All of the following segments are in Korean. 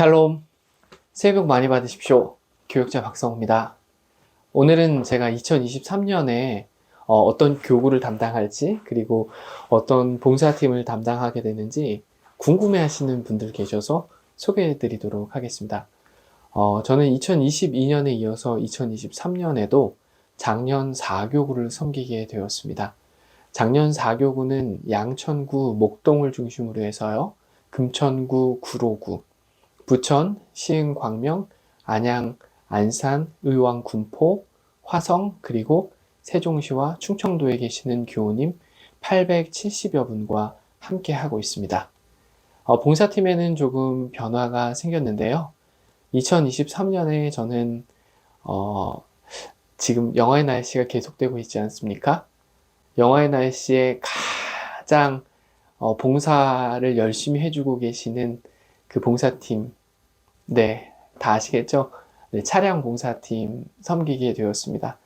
샬롬. 새해 복 많이 받으십시오. 교육자 박성호입니다. 오늘은 제가 2023년에 어, 떤 교구를 담당할지, 그리고 어떤 봉사팀을 담당하게 되는지 궁금해 하시는 분들 계셔서 소개해 드리도록 하겠습니다. 어, 저는 2022년에 이어서 2023년에도 작년 4교구를 섬기게 되었습니다. 작년 4교구는 양천구 목동을 중심으로 해서요. 금천구 구로구, 부천, 시흥, 광명, 안양, 안산, 의왕, 군포, 화성, 그리고 세종시와 충청도에 계시는 교우님 870여 분과 함께 하고 있습니다. 어, 봉사팀에는 조금 변화가 생겼는데요. 2023년에 저는 어, 지금 영하의 날씨가 계속되고 있지 않습니까? 영하의 날씨에 가장 어, 봉사를 열심히 해주고 계시는 그 봉사팀, 네, 다 아시겠죠? 네, 차량 봉사팀 섬기게 되었습니다.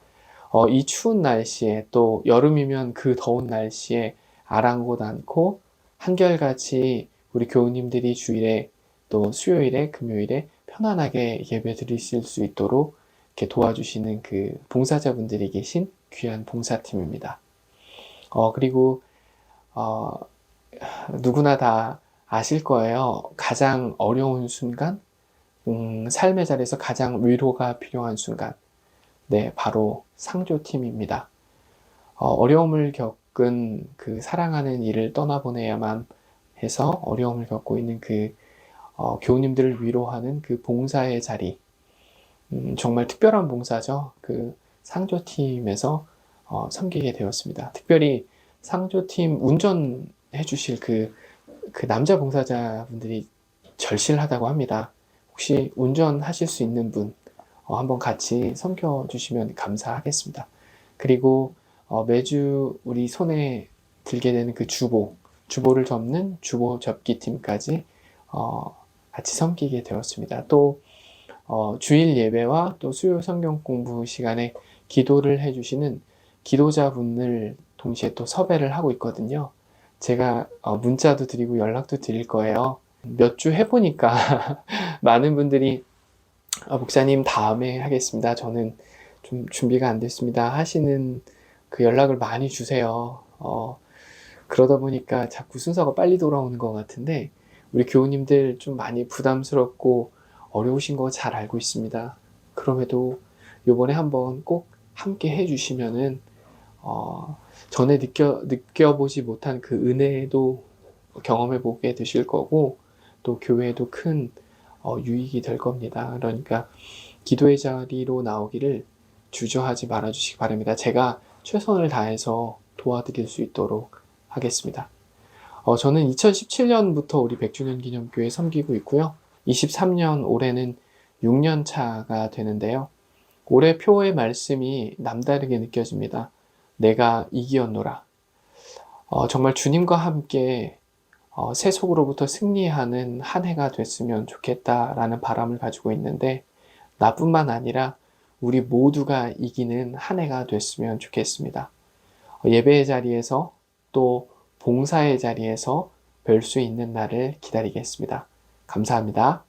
어, 이 추운 날씨에 또 여름이면 그 더운 날씨에 아랑곳 않고 한결같이 우리 교우님들이 주일에 또 수요일에 금요일에 편안하게 예배 드리실 수 있도록 이렇게 도와주시는 그 봉사자분들이 계신 귀한 봉사팀입니다. 어, 그리고, 어, 누구나 다 아실 거예요. 가장 어려운 순간, 음, 삶의 자리에서 가장 위로가 필요한 순간. 네, 바로 상조팀입니다. 어, 어려움을 겪은 그 사랑하는 이를 떠나보내야만 해서 어려움을 겪고 있는 그 어, 교우님들을 위로하는 그 봉사의 자리. 음, 정말 특별한 봉사죠. 그 상조팀에서 어, 섬기게 되었습니다. 특별히 상조팀 운전해 주실 그, 그 남자 봉사자분들이 절실하다고 합니다. 혹시 운전하실 수 있는 분 어, 한번 같이 섬겨 주시면 감사하겠습니다. 그리고 어, 매주 우리 손에 들게 되는 그 주보, 주보를 접는 주보 접기 팀까지 어, 같이 섬기게 되었습니다. 또 어, 주일 예배와 또 수요 성경 공부 시간에 기도를 해주시는 기도자분을 동시에 또 섭외를 하고 있거든요. 제가 어, 문자도 드리고 연락도 드릴 거예요. 몇 주 해보니까 많은 분들이 아, 목사님 다음에 하겠습니다. 저는 좀 준비가 안 됐습니다. 하시는 그 연락을 많이 주세요. 어, 그러다 보니까 자꾸 순서가 빨리 돌아오는 것 같은데 우리 교우님들 좀 많이 부담스럽고 어려우신 거 잘 알고 있습니다. 그럼에도 요번에 한번 꼭 함께 해주시면은 어, 전에 느껴, 느껴보지 못한 그 은혜도 경험해 보게 되실 거고, 또 교회에도 큰 어, 유익이 될 겁니다. 그러니까 기도의 자리로 나오기를 주저하지 말아 주시기 바랍니다. 제가 최선을 다해서 도와드릴 수 있도록 하겠습니다. 어, 저는 2017년부터 우리 100주년 기념교회 섬기고 있고요. 23년 올해는 6년 차가 되는데요. 올해 표의 말씀이 남다르게 느껴집니다. 내가 이기었노라. 어, 정말 주님과 함께 어, 세속으로부터 승리하는 한 해가 됐으면 좋겠다라는 바람을 가지고 있는데 나뿐만 아니라 우리 모두가 이기는 한 해가 됐으면 좋겠습니다. 어, 예배의 자리에서 또 봉사의 자리에서 뵐 수 있는 날을 기다리겠습니다. 감사합니다.